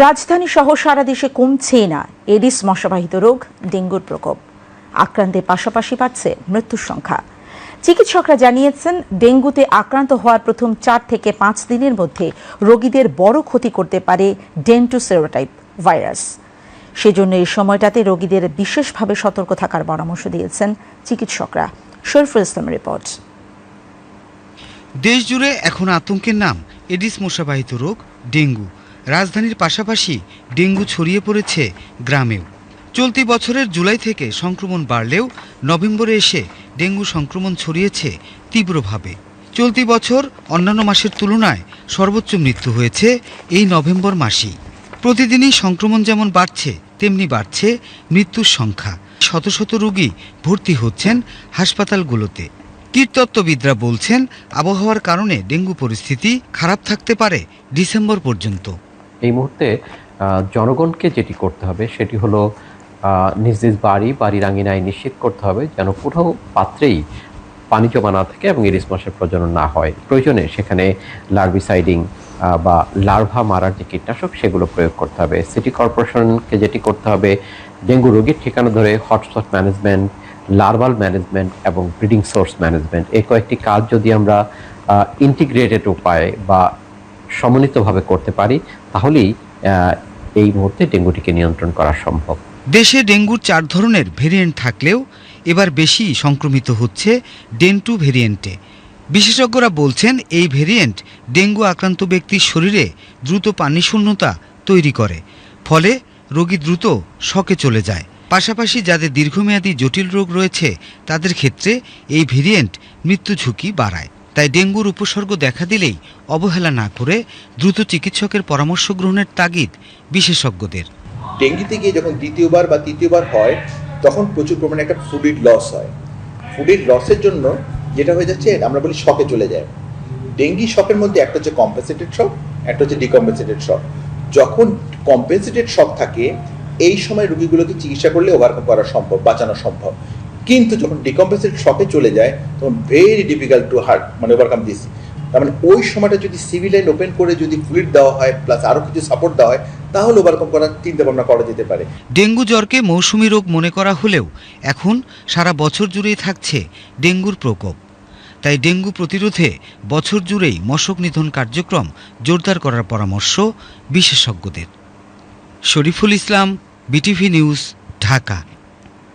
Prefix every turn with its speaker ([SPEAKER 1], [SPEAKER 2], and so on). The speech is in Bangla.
[SPEAKER 1] রাজধানী সহ সারা দেশে কমছে না এডিস মশাবাহিত রোগ, ডেঙ্গুর প্রকোপ। আক্রান্তের পাশাপাশি বাড়ছে মৃত্যুর সংখ্যা। চিকিৎসকরা জানিয়েছেন, ডেঙ্গুতে আক্রান্ত হওয়ার প্রথম চার থেকে পাঁচ দিনের মধ্যে রোগীদের বড় ক্ষতি করতে পারে ডেন্টু সেরোটাইপ ভাইরাস। সেজন্য এই সময়টাতে রোগীদের বিশেষভাবে সতর্ক থাকার পরামর্শ দিয়েছেন চিকিৎসকরা। শরীফুল ইসলাম রিপোর্ট।
[SPEAKER 2] দেশ জুড়ে এখন আতঙ্কের নাম, এডিস মশাবাহিত রোগ, ডেঙ্গু। রাজধানীর পাশাপাশি ডেঙ্গু ছড়িয়ে পড়েছে গ্রামেও। চলতি বছরের জুলাই থেকে সংক্রমণ বাড়লেও নভেম্বরে এসে ডেঙ্গু সংক্রমণ ছড়িয়েছে তীব্রভাবে। চলতি বছর অন্যান্য মাসের তুলনায় সর্বোচ্চ মৃত্যু হয়েছে এই নভেম্বর মাসেই। প্রতিদিনই সংক্রমণ যেমন বাড়ছে, তেমনি বাড়ছে মৃত্যুর সংখ্যা। শত শত রোগী ভর্তি হচ্ছেন হাসপাতালগুলোতে। কীটতত্ত্ববিদরা বলছেন, আবহাওয়ার কারণে ডেঙ্গু পরিস্থিতি খারাপ থাকতে পারে ডিসেম্বর পর্যন্ত।
[SPEAKER 3] এই মুহূর্তে জনগণকে যেটি করতে হবে সেটি হলো নিজ নিজ বাড়ি বাড়ির আঙিনায় নিশ্চিত করতে হবে যেন কোনো পাত্রেই পানি জমা না থাকে এবং ইলিশ মাছের প্রজনন না হয়। প্রয়োজনে সেখানে লার্ভিসাইডিং বা লার্ভা মারার যে কীটনাশক সেগুলো প্রয়োগ করতে হবে। সিটি কর্পোরেশনকে যেটি করতে হবে, ডেঙ্গু রোগীর ঠিকানা ধরে হটস্পট ম্যানেজমেন্ট, লার্ভাল ম্যানেজমেন্ট এবং ব্রিডিং সোর্স ম্যানেজমেন্ট। এই কয়েকটি কাজ যদি আমরা ইন্টিগ্রেটেড উপায়ে বা সমন্বিতভাবে করতে পারি তাহলেই এই মুহূর্তে ডেঙ্গুটিকে নিয়ন্ত্রণ করা সম্ভব।
[SPEAKER 2] দেশে ডেঙ্গুর চার ধরনের ভেরিয়েন্ট থাকলেও, এবার বেশি সংক্রমিত হচ্ছে ডেন্টু ভেরিয়েন্টে। বিশেষজ্ঞরা বলছেন, এই ভেরিয়েন্ট ডেঙ্গু আক্রান্ত ব্যক্তির শরীরে দ্রুত পানি শূন্যতা তৈরি করে, ফলে রোগী দ্রুত শকে চলে যায়। পাশাপাশি যাদের দীর্ঘমেয়াদী জটিল রোগ রয়েছে, তাদের ক্ষেত্রে এই ভেরিয়েন্ট মৃত্যু ঝুঁকি বাড়ায়। তাই ডেঙ্গুর উপসর্গ দেখা দিলেই অবহেলা না করে দ্রুত চিকিৎসকের পরামর্শ গ্রহণের তাগিদ বিশেষজ্ঞদের।
[SPEAKER 4] ডেঙ্গিতে গিয়ে যখন দ্বিতীয়বার বা তৃতীয়বার হয়, তখন প্রচুর পরিমাণে একটা ফুডিড লস হয়। ফুডিড লসের জন্য যেটা হয়ে যাচ্ছে, আমরা বলি শকে চলে যায়। ডেঙ্গি শকের মধ্যে একটা হচ্ছে কম্পেনসেটেড শক একটা হচ্ছে ডিকম্পেনসেটেড শক যখন কম্পেনসেটেড শক থাকে, এই সময় রোগীগুলোকে চিকিৎসা করলে ওভারকাম করা সম্ভব, বাঁচানো সম্ভব। কিন্তু যখন ডিকম্পেনসেটেড শকে চলে যায়, তখন ভেরি ডিফিকাল্ট টু হার্ট মানে ওভারকাম দিস তার মানে ওই সময়টা যদি সিভিল লাইন ওপেন করে যদি ফ্লুইড দেওয়া হয় প্লাস আরও কিছু সাপোর্ট দেওয়া হয়, তাহলে ওভারকাম করার চিন্তা ভাবনা করা যেতে পারে।
[SPEAKER 2] ডেঙ্গু জ্বরকে মৌসুমি রোগ মনে করা হলেও এখন সারা বছর জুড়েই থাকছে ডেঙ্গুর প্রকোপ। তাই ডেঙ্গু প্রতিরোধে বছর জুড়েই মশক নিধন কার্যক্রম জোরদার করার পরামর্শ বিশেষজ্ঞদের। Shariful Islam, BTV news, Dhaka.